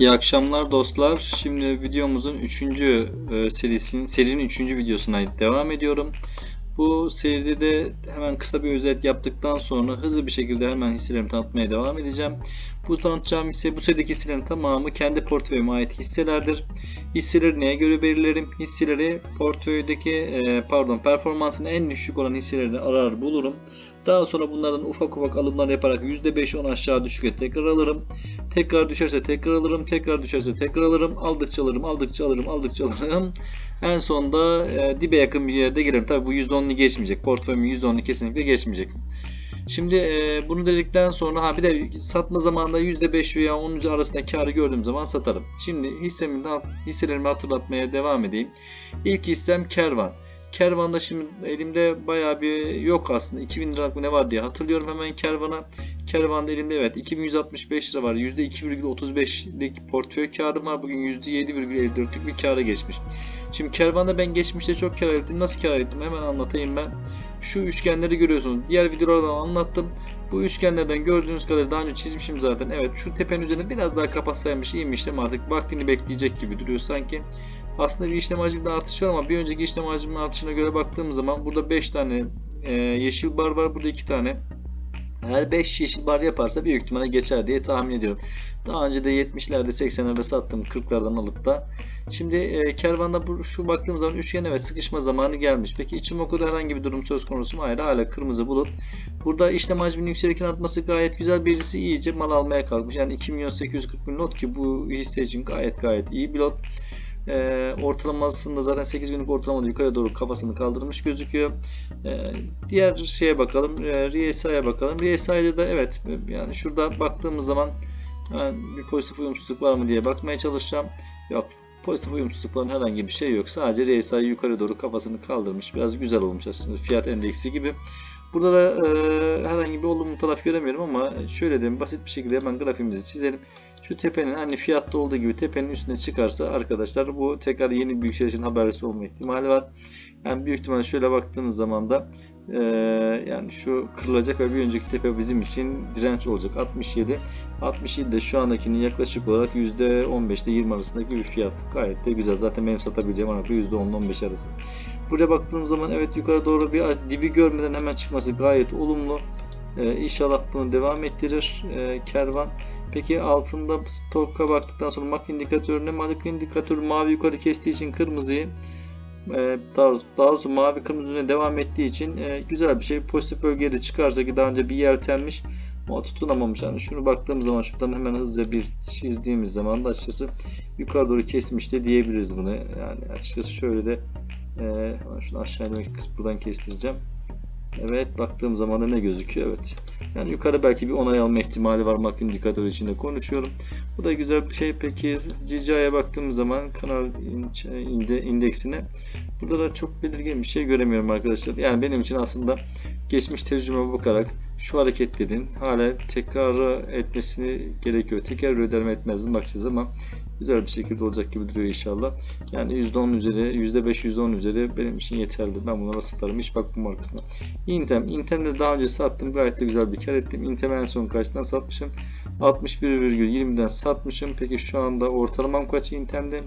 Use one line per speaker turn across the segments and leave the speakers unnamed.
İyi akşamlar dostlar. Şimdi videomuzun 3. serisinin serinin 3. videosuna devam ediyorum. Bu seride de hemen kısa bir özet yaptıktan sonra hızlı bir şekilde hemen hisselerimi tanıtmaya devam edeceğim. Bu tanıtacağım hisse bu serideki hisselerin tamamı kendi portföyüme ait hisselerdir. Hisseleri neye göre belirlerim? Hisseleri portföydeki e, pardon performansının en düşük olan hisseleri arar bulurum. Daha sonra bunlardan ufak ufak alımlar yaparak %5-10 aşağı düşüke tekrar alırım. Tekrar düşerse tekrar alırım. Tekrar düşerse tekrar alırım. Aldıkça alırım. Aldıkça alırım. Aldıkça alırım. En sonunda e, dibe yakın bir yerde girerim. Tabi bu %10'unu geçmeyecek. Portföyümün %10'unu kesinlikle geçmeyecek. Şimdi e, bunu dedikten sonra ha bir de satma zamanında %5 veya 10 arasında karı gördüğüm zaman satarım. Şimdi hissemi, hisselerimi hatırlatmaya devam edeyim. İlk hissem Kervan. Kervan'da şimdi elimde bayağı bir yok aslında. 2000 liralık mı ne var diye hatırlıyorum hemen Kervan'a. Kervan'da elimde evet 2165 lira var. %2,35'lik portföy karım var. Bugün %7,54'lük bir kâra geçmiş. Şimdi Kervan'da ben geçmişte çok kâr ettim. Nasıl kâr ettim hemen anlatayım ben. Şu üçgenleri görüyorsunuz. Diğer videolarda anlattım. Bu üçgenlerden gördüğünüz kadar daha önce çizmişim zaten. Evet şu tepenin üzerine biraz daha kapatsaymış iyi mi işlem artık vaktini bekleyecek gibi duruyor sanki. Aslında bir işlem hacminde artış var ama bir önceki işlem hacminin artışına göre baktığımız zaman burada 5 tane e, yeşil bar var. Burada 2 tane. Eğer 5 yeşil bar yaparsa büyük ihtimalle geçer diye tahmin ediyorum. Daha önce de 70'lerde 80'lerde sattım 40'lardan alıp da. Şimdi e, kervanda bu, şu baktığımız zaman üçgen evet sıkışma zamanı gelmiş. Peki içim okuda herhangi bir durum söz konusu mu? Hayır hala kırmızı bulut. Burada işlem hacminin yükselirken artması gayet güzel. Birisi iyice mal almaya kalkmış. Yani 2 milyon 840 bin lot ki bu hisse için gayet gayet iyi bir lot. E, ortalamasında zaten 8 binlik ortalamada yukarı doğru kafasını kaldırmış gözüküyor. E, diğer şeye bakalım. E, RSI'ye bakalım. RSI'de de evet yani şurada baktığımız zaman yani bir pozitif uyumsuzluk var mı diye bakmaya çalışacağım. Yok. Pozitif uyumsuzlukların herhangi bir şey yok. Sadece RSI yukarı doğru kafasını kaldırmış. Biraz güzel olmuş aslında. Fiyat endeksi gibi. Burada da e, herhangi taraf göremiyorum ama şöyle diyeyim basit bir şekilde hemen grafiğimizi çizelim. Şu tepenin hani fiyatta olduğu gibi tepenin üstüne çıkarsa arkadaşlar bu tekrar yeni bir yükselişin habercisi olma ihtimali var. Yani büyük ihtimalle şöyle baktığınız zaman da e, yani şu kırılacak ve bir önceki tepe bizim için direnç olacak. 67. 67 de şu andakinin yaklaşık olarak %15'te 20 arasındaki bir fiyat. Gayet de güzel. Zaten benim satabileceğim arada %10-15 arası. Buraya baktığım zaman evet yukarı doğru bir dibi görmeden hemen çıkması gayet olumlu. Ee, inşallah bunu devam ettirir e, kervan. Peki altında stoka baktıktan sonra MAC indikatörüne MAC indikatörü mavi yukarı kestiği için kırmızıyı e, daha, doğrusu, daha doğrusu mavi kırmızı devam ettiği için e, güzel bir şey. Pozitif bölgeye de çıkarsa ki daha önce bir yeltenmiş ama tutunamamış. Yani şunu baktığım zaman şuradan hemen hızlıca bir çizdiğimiz zaman da açıkçası yukarı doğru kesmiş de diyebiliriz bunu. Yani açıkçası şöyle de e, şunu aşağı inmek kısmı buradan kestireceğim. Evet baktığım zaman da ne gözüküyor? Evet. Yani yukarı belki bir onay alma ihtimali var MAC indikatörü içinde konuşuyorum. Bu da güzel bir şey. Peki GCI'ye baktığımız zaman kanal indeksine burada da çok belirgin bir şey göremiyorum arkadaşlar. Yani benim için aslında geçmiş tecrübeme bakarak şu hareketlerin hala tekrar etmesini gerekiyor. Tekrar ödeme etmezdim bakacağız ama güzel bir şekilde olacak gibi duruyor inşallah. Yani %10 üzeri, %5, %10 üzeri benim için yeterli. Ben bunlara satarım. Hiç bakmam arkasına. Intem. Intem'de daha önce sattım. Gayet de güzel bir kar ettim. Intem en son kaçtan satmışım? 61,20'den satmışım. Peki şu anda ortalamam kaç Intem'de?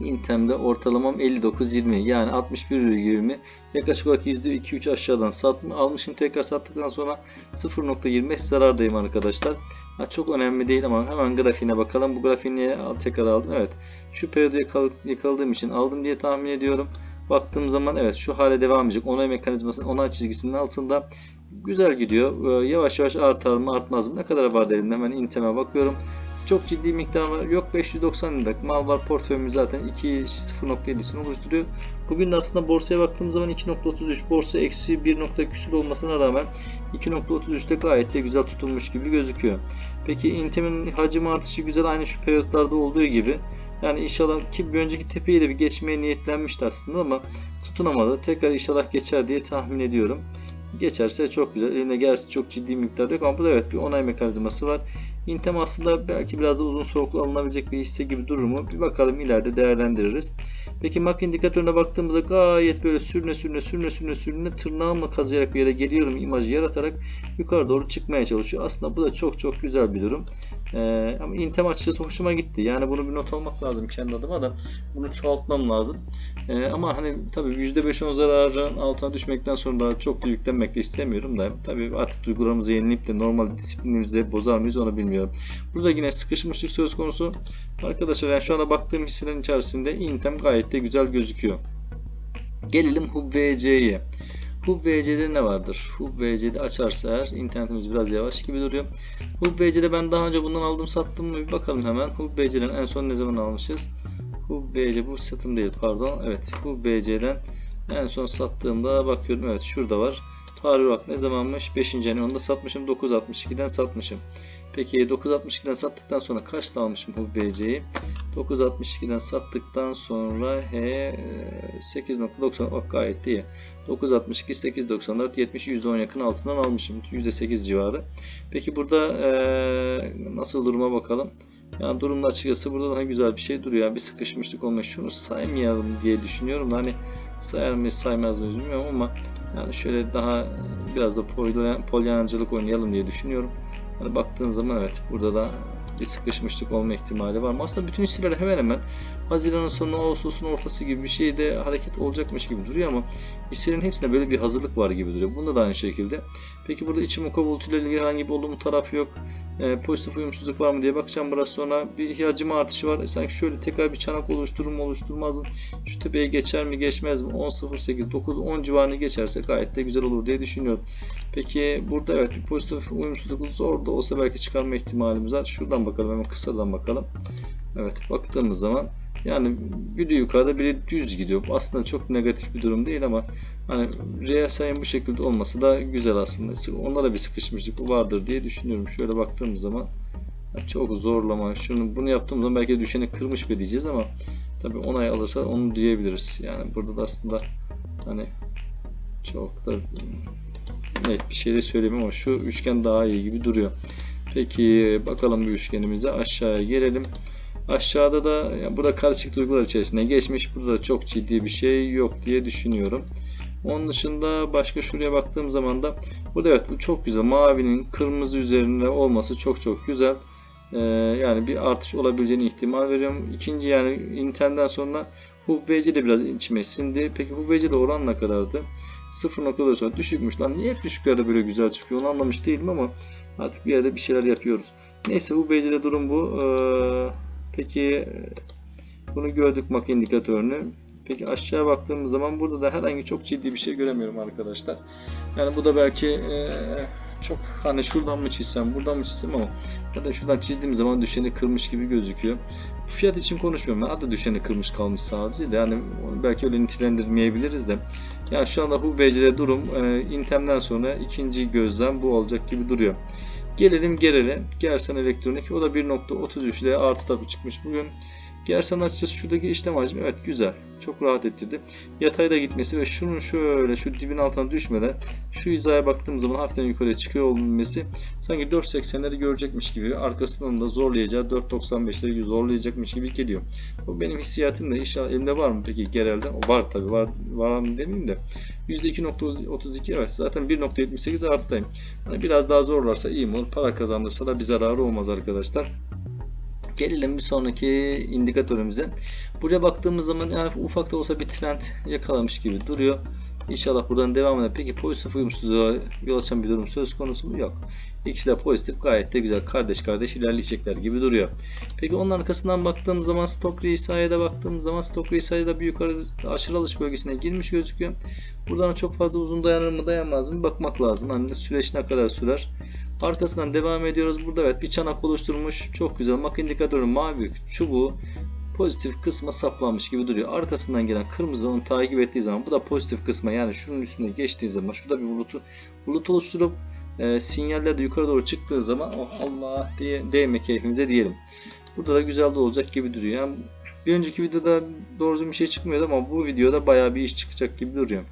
Intem'de ortalamam 59.20 yani 61,20 yaklaşık olarak %2-3 aşağıdan satma, almışım tekrar sattıktan sonra 0.25 zarardayım arkadaşlar. Ha, çok önemli değil ama hemen grafiğine bakalım. Bu grafiği niye tekrar aldım? Evet şu periyodu yakal yakaladığım için aldım diye tahmin ediyorum. Baktığım zaman evet şu hale devam edecek. Onay mekanizmasının onay çizgisinin altında güzel gidiyor. Ee, yavaş yavaş artar mı artmaz mı? Ne kadar var dedim. Hemen inteme bakıyorum. Çok ciddi miktar var. Yok 590 liralık mal var. Portföyümüz zaten 2.0.7'sini oluşturuyor. Bugün de aslında borsaya baktığım zaman 2.33 borsa eksi 1 nokta küsur olmasına rağmen 2.33'te gayet de güzel tutulmuş gibi gözüküyor. Peki Intem'in hacim artışı güzel aynı şu periyotlarda olduğu gibi. Yani inşallah ki bir önceki tepeyi de bir geçmeye niyetlenmişti aslında ama tutunamadı. Tekrar inşallah geçer diye tahmin ediyorum. Geçerse çok güzel. Elinde gerçi çok ciddi miktar yok ama burada evet bir onay mekanizması var. Intem aslında belki biraz da uzun soluklu alınabilecek bir hisse gibi durur mu? Bir bakalım ileride değerlendiririz. Peki MAC indikatörüne baktığımızda gayet böyle sürüne sürüne sürüne sürüne sürüne tırnağımla kazıyarak bir yere geliyorum imajı yaratarak yukarı doğru çıkmaya çalışıyor. Aslında bu da çok çok güzel bir durum. Ee, ama intem açıkçası hoşuma gitti. Yani bunu bir not almak lazım kendi adıma da. Bunu çoğaltmam lazım. Ee, ama hani tabii %5'in zararın altına düşmekten sonra daha çok da yüklenmek de istemiyorum da. Tabii artık duygularımızı yenileyip de normal disiplinimizi bozar mıyız onu bilmiyorum. Burada yine sıkışmışlık söz konusu. Arkadaşlar yani şu anda baktığım hisselerin içerisinde intem gayet de güzel gözüküyor. Gelelim HubVC'ye. HubVC'de ne vardır? HubVC'de açarsa eğer internetimiz biraz yavaş gibi duruyor. HubVC'de ben daha önce bundan aldım sattım mı bir bakalım hemen. HubVC'den en son ne zaman almışız? HubVC bu satım değil pardon. Evet HubVC'den en son sattığımda bakıyorum evet şurada var. Tarih bak ne zamanmış? 5. ayın onda satmışım. 9.62'den satmışım. Peki 9.62'den sattıktan sonra kaçta almışım HubVC'yi? 9.62'den sattıktan sonra he 8.90 oh, gayet iyi. 9.62 8.94 70 %10 yakın altından almışım. %8 civarı. Peki burada eee, nasıl duruma bakalım. Yani durumda açıkçası burada daha güzel bir şey duruyor. Yani bir sıkışmışlık olmuş. Şunu saymayalım diye düşünüyorum. Hani sayar mıyız saymaz mıyız bilmiyorum ama yani şöyle daha biraz da polyan- polyancılık oynayalım diye düşünüyorum. Hani baktığın zaman evet burada da bir sıkışmışlık olma ihtimali var mı? Aslında bütün hisseler hemen hemen Haziran'ın sonu, Ağustos'un ortası gibi bir şeyde hareket olacakmış gibi duruyor ama hisselerin hepsinde böyle bir hazırlık var gibi duruyor. Bunda da aynı şekilde. Peki burada içim bulutuyla ilgili herhangi bir olumlu taraf yok. E, pozitif uyumsuzluk var mı diye bakacağım biraz sonra. Bir hacim artışı var. Sanki şöyle tekrar bir çanak oluşturur mu oluşturmaz mı? Şu tepeye geçer mi geçmez mi? 10.08, 9, 10 civarını geçerse gayet de güzel olur diye düşünüyorum. Peki burada evet bir pozitif uyumsuzluk zor da olsa belki çıkarma ihtimalimiz var. Şuradan bakalım hemen kısadan bakalım. Evet baktığımız zaman yani biri yukarıda biri düz gidiyor. Aslında çok negatif bir durum değil ama hani RSI'nin bu şekilde olması da güzel aslında. Onlara bir sıkışmışlık vardır diye düşünüyorum. Şöyle baktığımız zaman çok zorlama. Şunu bunu yaptığımız zaman belki düşeni kırmış be diyeceğiz ama tabii onay alırsa onu diyebiliriz. Yani burada da aslında hani çok da net bir şey de söyleyeyim ama şu üçgen daha iyi gibi duruyor. Peki bakalım bu üçgenimize aşağıya gelelim. Aşağıda da yani burada karışık duygular içerisinde geçmiş. Burada da çok ciddi bir şey yok diye düşünüyorum. Onun dışında başka şuraya baktığım zaman da burada evet bu çok güzel. Mavinin kırmızı üzerinde olması çok çok güzel. Ee, yani bir artış olabileceğini ihtimal veriyorum. İkinci yani Intel'den sonra HubVC de biraz içime sindi. Peki HubVC'de oran ne kadardı? 0.4 sonra düşükmüş lan. Niye hep düşüklerde böyle güzel çıkıyor onu anlamış değilim ama artık bir yerde bir şeyler yapıyoruz. Neyse HubVC'de durum bu. Ee, peki bunu gördük MAC indikatörünü. Peki aşağıya baktığımız zaman burada da herhangi çok ciddi bir şey göremiyorum arkadaşlar. Yani bu da belki e, çok hani şuradan mı çizsem buradan mı çizsem ama zaten şuradan çizdiğim zaman düşeni kırmış gibi gözüküyor. Fiyat için konuşmuyorum. Ben adı düşeni kırmış kalmış sadece de yani belki öyle nitelendirmeyebiliriz de. Yani şu anda HUBC'de durum e, Intem'den sonra ikinci gözlem bu olacak gibi duruyor. Gelelim Gerel'e. Gersen Elektronik. O da 1.33 ile artı tabi çıkmış bugün. Gersen açıkçası şuradaki işlem hacmi evet güzel. Çok rahat ettirdi. Yatayda gitmesi ve şunun şöyle şu dibin altına düşmeden şu hizaya baktığım zaman hafiften yukarıya çıkıyor olması sanki 4.80'leri görecekmiş gibi arkasından da zorlayacağı 4.95'leri zorlayacakmış gibi geliyor. Bu benim hissiyatım da inşallah elimde var mı peki genelde? Var tabi var, var mı demeyeyim de %2.32 evet zaten 1.78 arttayım. Hani biraz daha zorlarsa iyi mi olur? Para kazandırsa da bir zararı olmaz arkadaşlar. Gelelim bir sonraki indikatörümüze. Buraya baktığımız zaman yani ufak da olsa bir trend yakalamış gibi duruyor. İnşallah buradan devam eder. Peki pozitif uyumsuzluğa yol açan bir durum söz konusu mu? Yok. İkisi de pozitif. Gayet de güzel. Kardeş kardeş ilerleyecekler gibi duruyor. Peki onun arkasından baktığımız zaman Stock RSI'ye de baktığımız zaman Stock RSI'de bir yukarı aşırı alış bölgesine girmiş gözüküyor. Buradan çok fazla uzun dayanır mı dayanmaz mı bakmak lazım. Hani süreç ne kadar sürer. Arkasından devam ediyoruz. Burada evet bir çanak oluşturmuş. Çok güzel. Mak indikatörün mavi çubuğu pozitif kısma saplanmış gibi duruyor. Arkasından gelen kırmızı onu takip ettiği zaman bu da pozitif kısma yani şunun üstüne geçtiği zaman şurada bir bulutu bulut oluşturup e, sinyaller de yukarı doğru çıktığı zaman oh Allah diye değme keyfimize diyelim. Burada da güzel de olacak gibi duruyor. Yani bir önceki videoda doğru bir şey çıkmıyordu ama bu videoda bayağı bir iş çıkacak gibi duruyor.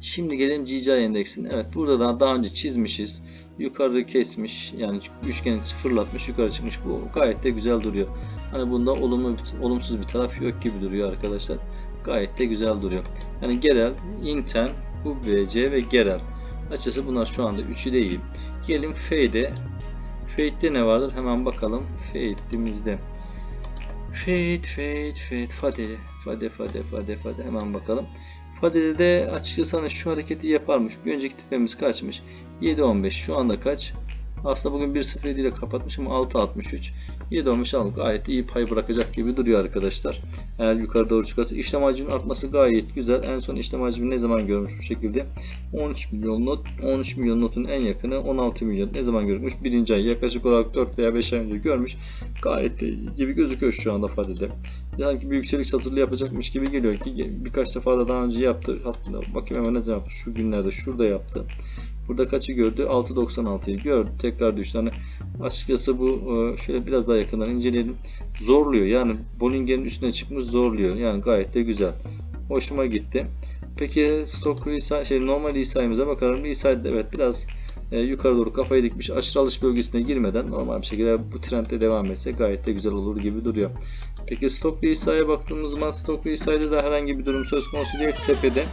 Şimdi gelelim GCI endeksin. Evet burada da daha önce çizmişiz. Yukarı kesmiş yani üçgeni fırlatmış yukarı çıkmış. Bu gayet de güzel duruyor. Hani bunda olumlu olumsuz bir taraf yok gibi duruyor arkadaşlar. Gayet de güzel duruyor. Yani Gerel, Inten, UBC ve Gerel. Açıkçası bunlar şu anda üçü değil. Gelin F'de Fate'de ne vardır? Hemen bakalım. Fate'imizde. Fade, fade, fade, fade, fade, fade, fade, fade. Hemen bakalım. Fade'de de açıkçası hani şu hareketi yaparmış. Bir önceki tepemiz kaçmış? 7.15. Şu anda kaç? Aslında bugün 1.07 ile kapatmış ama 6.63. 7.15 aldık. Gayet iyi pay bırakacak gibi duruyor arkadaşlar. Eğer yukarı doğru çıkarsa işlem hacminin artması gayet güzel. En son işlem hacmi ne zaman görmüş bu şekilde? 13 milyon not. 13 milyon notun en yakını 16 milyon. Ne zaman görmüş? Birinci ay. Yaklaşık olarak 4 veya 5 ay önce görmüş. Gayet de iyi gibi gözüküyor şu anda Fade'de. Sanki bir yükseliş hazırlığı yapacakmış gibi geliyor ki birkaç defa da daha önce yaptı. Hatta bakayım hemen ne zaman yaptı. Şu günlerde şurada yaptı. Burada kaçı gördü? 6.96'yı gördü. Tekrar düştü. Hani açıkçası bu e, şöyle biraz daha yakından inceleyelim. Zorluyor. Yani Bollinger'in üstüne çıkmış zorluyor. Yani gayet de güzel. Hoşuma gitti. Peki stok resa şey normal RSI'mize bakalım. RSI'de evet biraz e, yukarı doğru kafayı dikmiş. Aşırı alış bölgesine girmeden normal bir şekilde bu trendde devam etse gayet de güzel olur gibi duruyor. Peki stok RSI'ye baktığımız zaman stok RSI'de de herhangi bir durum söz konusu değil tepede.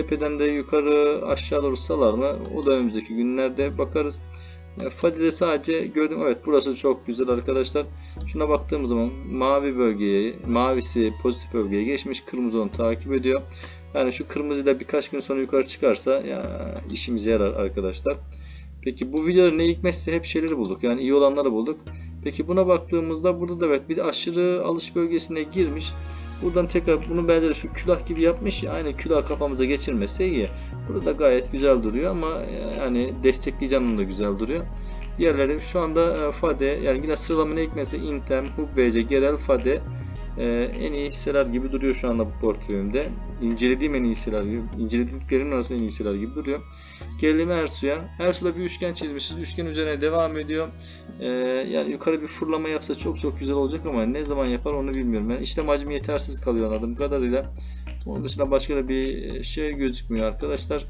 Tepeden de yukarı aşağı doğru salar mı? O da önümüzdeki günlerde bakarız. E, Fadi'de sadece gördüm. Evet burası çok güzel arkadaşlar. Şuna baktığımız zaman mavi bölgeye, mavisi pozitif bölgeye geçmiş. Kırmızı onu takip ediyor. Yani şu kırmızıyla birkaç gün sonra yukarı çıkarsa ya işimize yarar arkadaşlar. Peki bu videoda ne hikmetse hep şeyleri bulduk. Yani iyi olanları bulduk. Peki buna baktığımızda burada da evet bir aşırı alış bölgesine girmiş. Buradan tekrar bunu benzeri şu külah gibi yapmış ya aynı külah kafamıza geçirmese iyi. Burada da gayet güzel duruyor ama yani destekleyeceğim da güzel duruyor. Diğerleri şu anda e, Fade yani yine sıralama ne hikmetse Intem, Hubbece, Gerel, Fade e, en iyi hisseler gibi duruyor şu anda bu portföyümde. İncelediğim en iyi hisseler gibi, incelediklerimin arasında en iyi hisseler gibi duruyor. Gelelim Ersu'ya. Ersu'da bir üçgen çizmişiz. Üçgen üzerine devam ediyor. Ee, yani yukarı bir fırlama yapsa çok çok güzel olacak ama ne zaman yapar onu bilmiyorum. Yani işlem hacmi yetersiz kalıyor anladığım kadarıyla. Onun dışında başka da bir şey gözükmüyor arkadaşlar.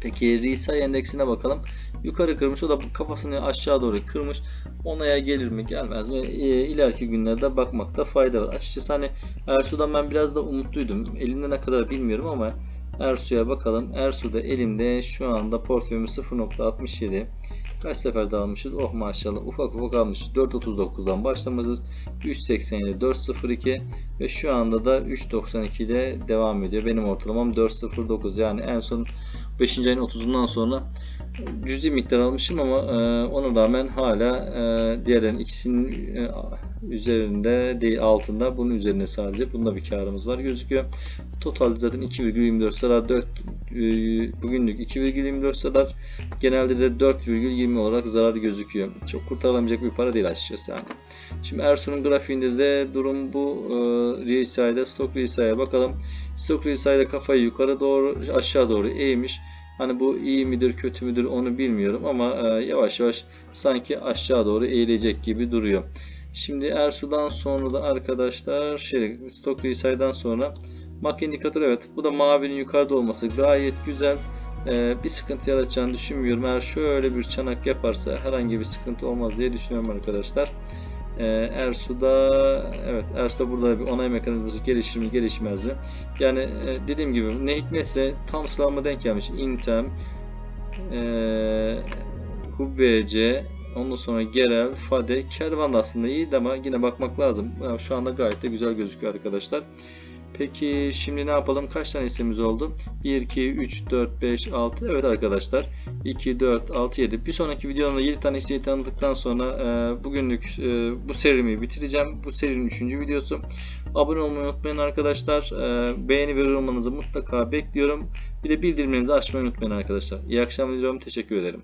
Peki RSI endeksine bakalım. Yukarı kırmış. O da kafasını aşağı doğru kırmış. Onaya gelir mi gelmez mi? E, ileriki günlerde bakmakta fayda var. Açıkçası hani Ersu'dan ben biraz da umutluydum. Elinde ne kadar bilmiyorum ama Ersu'ya bakalım. Ersu'da elimde şu anda portföyümüz 0.67. Kaç sefer almışız? Oh maşallah ufak ufak almışız. 4.39'dan başlamışız. 3.87, 4.02 ve şu anda da 3.92'de devam ediyor. Benim ortalamam 4.09 yani en son 5. ayın 30'undan sonra cüzi miktar almışım ama e, ona rağmen hala e, diğerlerin ikisinin e, üzerinde değil altında bunun üzerine sadece bunda bir karımız var gözüküyor. Totalde zaten 2,24 zarar 4 e, bugünlük 2,24 zarar genelde de 4,20 olarak zarar gözüküyor. Çok kurtarılamayacak bir para değil açıkçası yani. Şimdi Ersun'un grafiğinde de durum bu. E, RSI'de stok RSI'ye bakalım. Stok RSI'de kafayı yukarı doğru aşağı doğru eğmiş. Hani bu iyi midir kötü müdür onu bilmiyorum ama e, yavaş yavaş sanki aşağı doğru eğilecek gibi duruyor. Şimdi Ersu'dan sonra da arkadaşlar şey stok RSI'den sonra MAC indikatör evet bu da mavinin yukarıda olması gayet güzel. Ee, bir sıkıntı yaratacağını düşünmüyorum. Eğer şöyle bir çanak yaparsa herhangi bir sıkıntı olmaz diye düşünüyorum arkadaşlar. Ee, Ersu'da evet Ersu'da burada bir onay mekanizması gelişir mi gelişmez mi? Yani e, dediğim gibi ne hikmetse tam sıralama denk gelmiş. Intem e, Hubbece Ondan sonra Gerel, Fade, Kervan da aslında iyiydi ama yine bakmak lazım. Yani şu anda gayet de güzel gözüküyor arkadaşlar. Peki şimdi ne yapalım? Kaç tane hissemiz oldu? 1, 2, 3, 4, 5, 6. Evet arkadaşlar. 2, 4, 6, 7. Bir sonraki videomda 7 tane hisseyi tanıdıktan sonra e, bugünlük e, bu serimi bitireceğim. Bu serinin 3. videosu. Abone olmayı unutmayın arkadaşlar. E, beğeni ve yorumlarınızı mutlaka bekliyorum. Bir de bildirimlerinizi açmayı unutmayın arkadaşlar. İyi akşamlar diliyorum. Teşekkür ederim.